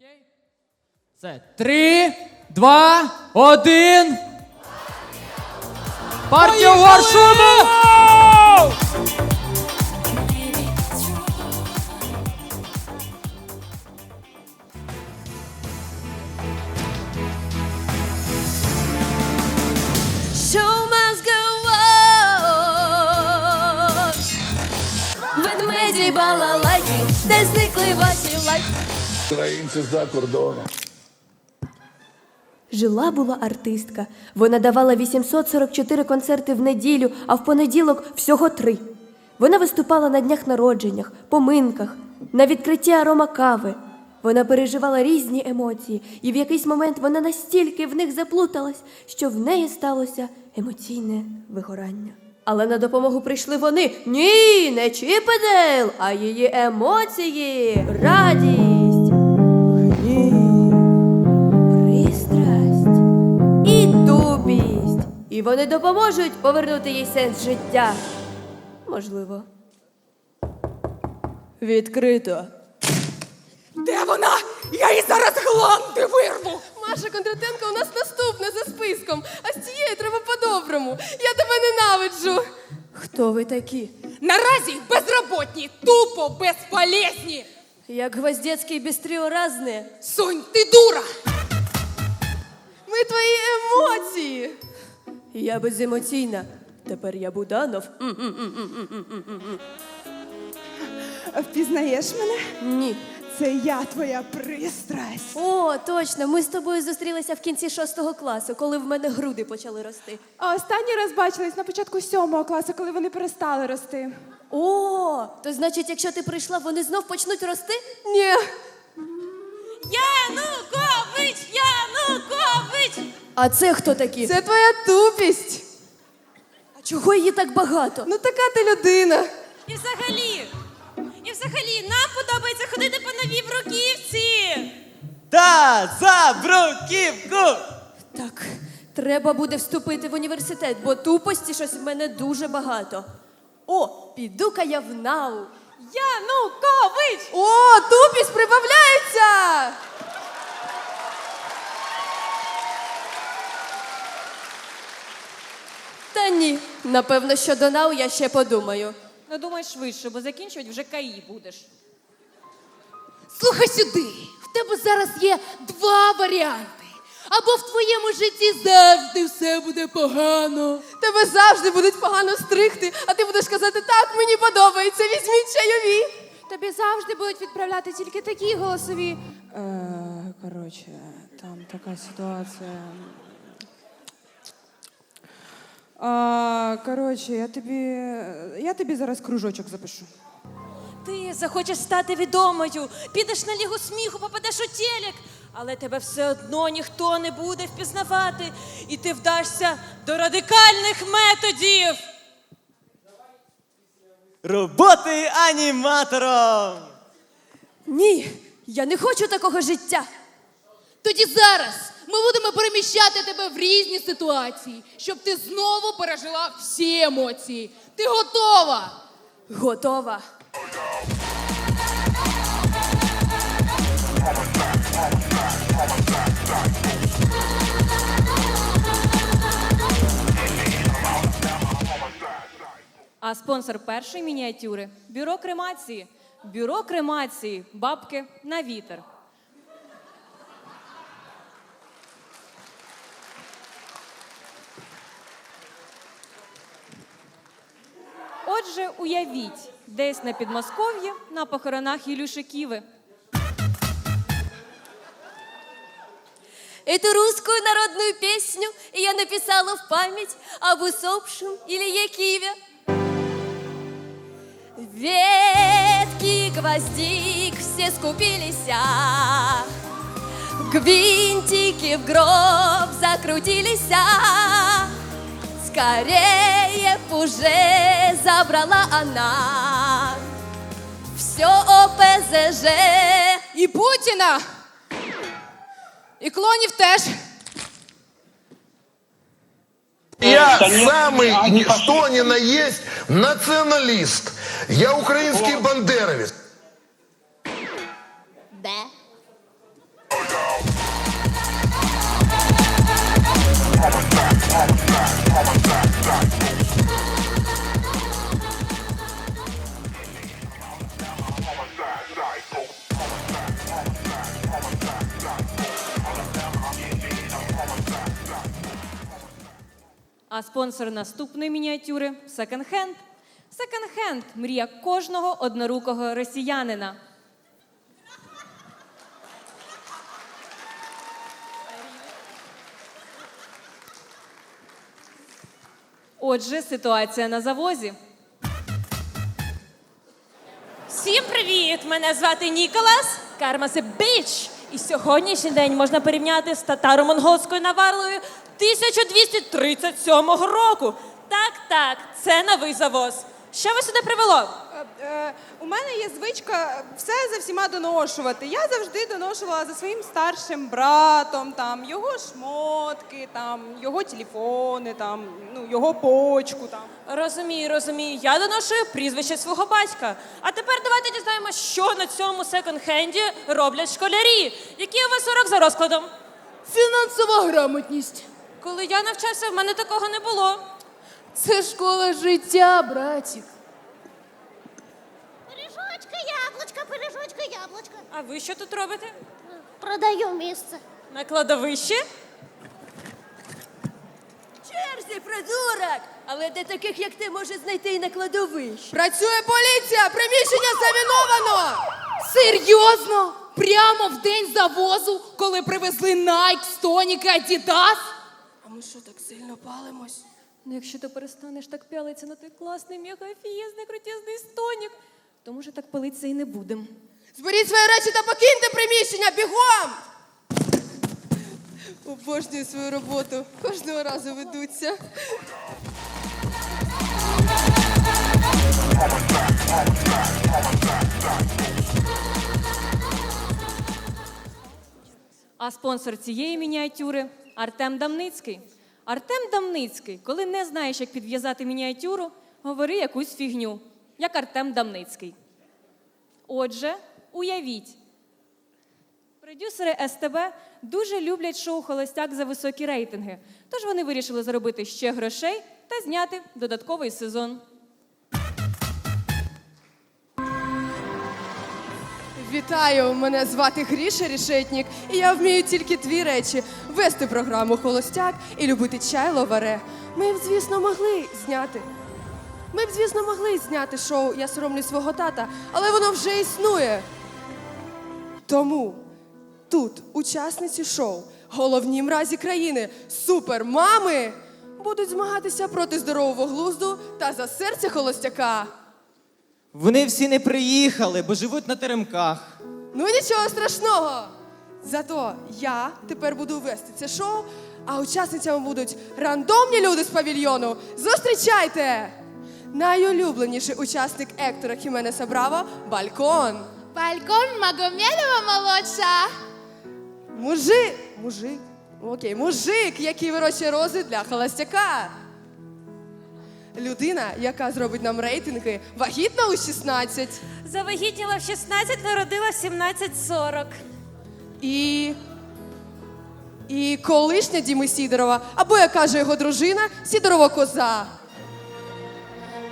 Окей? Це три, два, один. Партія Варшава! Show must go on. Ведмеді балалайки, де зникли ваші лайки. Українці за кордоном. Жила була артистка. Вона давала 844 концерти в неділю, а в понеділок всього три. Вона виступала на днях народженнях, поминках, на відкритті арома кави. Вона переживала різні емоції, і в якийсь момент вона настільки в них заплуталась, що в неї сталося емоційне вигорання. Але на допомогу прийшли вони. Ні, не Чіпедейл, а її емоції, радість, І вони допоможуть повернути їй сенс життя. Можливо. Відкрито. Де вона? Я їй зараз гланди вирву! Маша Кондратенко у нас наступна за списком, а з цією треба по-доброму. Я тебе ненавиджу. Хто ви такі? Наразі безроботні, тупо безполезні! Як гвоздецький бістріо разне. Сонь, ти дура! Ми твої емоції. Я беземоційна. Тепер я Буданов. Впізнаєш мене? Ні. Це я твоя пристрасть. О, точно. Ми з тобою зустрілися в кінці шостого класу, коли в мене груди почали рости. А останній раз бачились на початку сьомого класу, коли вони перестали рости. О, то значить, якщо ти прийшла, вони знов почнуть рости? Ні. А це хто такі? Це твоя тупість. А чого її так багато? Ну така ти людина. І взагалі, і взагалі, нам подобається ходити по новій бруківці! Та за бруківку! Так, треба буде вступити в університет, бо тупості щось в мене дуже багато. О, піду-ка я в НАУ. Янукович! О, тупість прибавляється. Та ні, напевно, що до НАУ я ще подумаю. Ну думай швидше, бо закінчувати вже КАІ будеш. Слухай сюди, в тебе зараз є два варіанти. Або в твоєму житті завжди все буде погано. Тебе завжди будуть погано стригти, а ти будеш казати, так, мені подобається, візьміть чайові. Тобі завжди будуть відправляти тільки такі голосові. Е, коротше, там така ситуація. А, коротше, я тобі. Я тобі зараз кружочок запишу. Ти захочеш стати відомою, підеш на лігу сміху, попадеш у телек, але тебе все одно ніхто не буде впізнавати, і ти вдашся до радикальних методів. Роботи аніматором! Ні, я не хочу такого життя. Тоді зараз ми будемо переміщати тебе в різні ситуації, щоб ти знову пережила всі емоції. Ти готова? Готова. А спонсор першої мініатюри бюро кремації. Бюро кремації, бабки на вітер. Отже, уявіть, десь на Підмосков'ї на похоронах Ілюши Ківи. Эту русскую народную песню я написала в память об усопшем Илье Киве. Ветки гвоздик все скупились, Гвинтики в гроб закрутились, Скорее уже забрала она Все ОПЗЖ І Путіна! І клонів теж. Я самый ни- что ни на есть националист. Я украинский бандеровец. Де? Спонсор наступної мініатюри секонд-хенд. Секонд-хенд мрія кожного однорукого росіянина. Отже, ситуація на завозі. Всім привіт! Мене звати Ніколас Кармасе Біч. І сьогоднішній день можна порівняти з татаро-монголською наварлою 1237 року. Так, так, це новий завоз. Що вас сюди привело? Е, е, у мене є звичка все за всіма доношувати. Я завжди доношувала за своїм старшим братом, там його шмотки, там його телефони, там ну його почку. Там Розумію, розумію. Я доношую прізвище свого батька. А тепер давайте дізнаємося, що на цьому секонд-хенді роблять школярі. Який у вас урок за розкладом? Фінансова грамотність. Коли я навчався, в мене такого не було. Це школа життя, братік. Пиріжочка, яблучка, пиріжочка, яблучка. А ви що тут робите? Продаю місце. На кладовищі? Черзі, придурок! Але де таких, як ти, може знайти і на кладовищі? Працює поліція! Приміщення заміновано! Серйозно? Прямо в день завозу, коли привезли Nike, Stonic і Adidas? Ми що, так сильно палимось? Ну, якщо ти перестанеш так пялитися на той класний, мегафієзний, крутезний стонік, то може так палитися і не будем. Зберіть свої речі та покиньте приміщення, бігом! Обожнюю свою роботу. Кожного разу ведуться. А спонсор цієї мініатюри Артем Дамницький. Артем Дамницький, коли не знаєш, як підв'язати мініатюру, говори якусь фігню, як Артем Дамницький. Отже, уявіть, продюсери СТБ дуже люблять шоу Холостяк за високі рейтинги. Тож вони вирішили заробити ще грошей та зняти додатковий сезон. Вітаю! Мене звати Гріша Рішетнік, і я вмію тільки дві речі: вести програму Холостяк і любити чай ловаре. Ми б, звісно, могли зняти. Ми б, звісно, могли зняти шоу Я соромлю свого тата, але воно вже існує. Тому тут учасниці шоу, головні мразі країни, супермами, будуть змагатися проти здорового глузду та за серце холостяка. Вони всі не приїхали, бо живуть на теремках. Ну нічого страшного. Зато я тепер буду вести це шоу, а учасницями будуть рандомні люди з павільйону. Зустрічайте! Найулюбленіший учасник Ектора Хіменеса Браво Балькон. Балкон Магомедова молодша. Мужик, мужик, окей, мужик, який вирощує рози для холостяка. Людина, яка зробить нам рейтинги, вагітна у 16. Завагітніла в 16, народила в 17.40. І. І колишня Діми Сідорова, або як каже його дружина, Сідорова коза.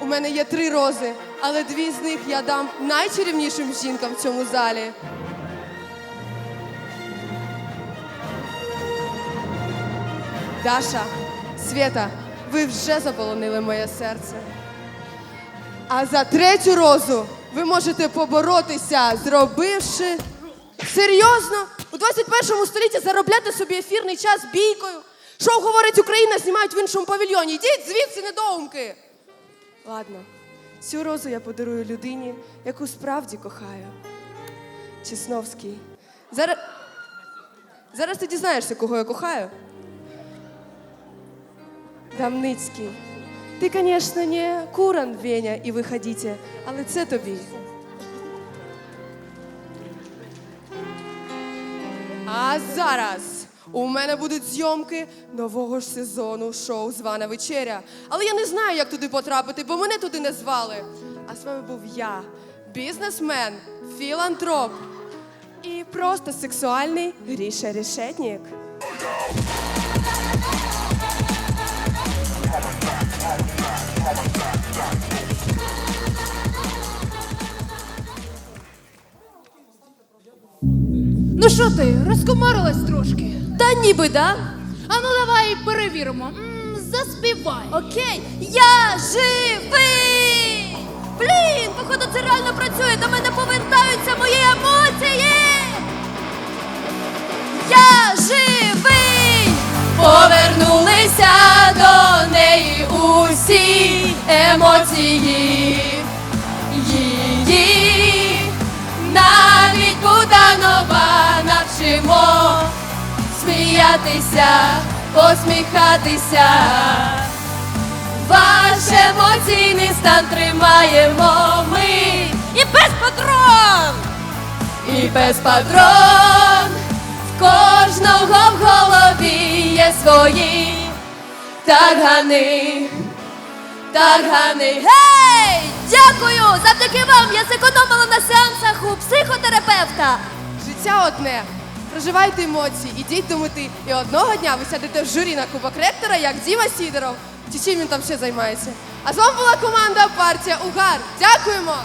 У мене є три рози, але дві з них я дам найчарівнішим жінкам в цьому залі. Даша, Свята, ви вже заполонили моє серце. А за третю розу ви можете поборотися, зробивши серйозно у 21 столітті заробляти собі ефірний час бійкою. Шоу говорить Україна, знімають в іншому павільйоні. Йдіть звідси, недоумки. Ладно, цю розу я подарую людині, яку справді кохаю. Чесновський. Зараз. Зараз ти дізнаєшся, кого я кохаю. Дамницький. Ти, звісно, не Куран, Веня і виходите, але це тобі. А зараз у мене будуть зйомки нового ж сезону шоу Звана вечеря. Але я не знаю, як туди потрапити, бо мене туди не звали. А з вами був я, бізнесмен, філантроп і просто сексуальний Гріша Решетнік. Ну що ти, розкомарилась трошки? Та ніби да. А ну давай перевіримо. М, Заспівай. Окей, я живий! Блін, походу це реально працює, до мене повертаються мої емоції! Я живий! Повернулися емоції її. Навіть Буданова навчимо сміятися, посміхатися. Ваш емоційний стан тримаємо ми і без патрон, і без патрон. В кожного в голові є свої таргани. Таргани. Гей! Дякую! Завдяки вам я зекономила на сеансах у психотерапевта. Життя одне. Проживайте емоції, ідіть до мети. І одного дня ви сядете в журі на Кубок ректора, як Діма Сідоров. Чи чим він там ще займається? А з вами була команда партія Угар. Дякуємо!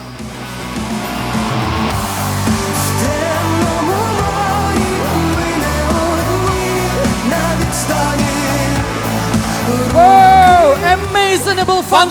Amazonable from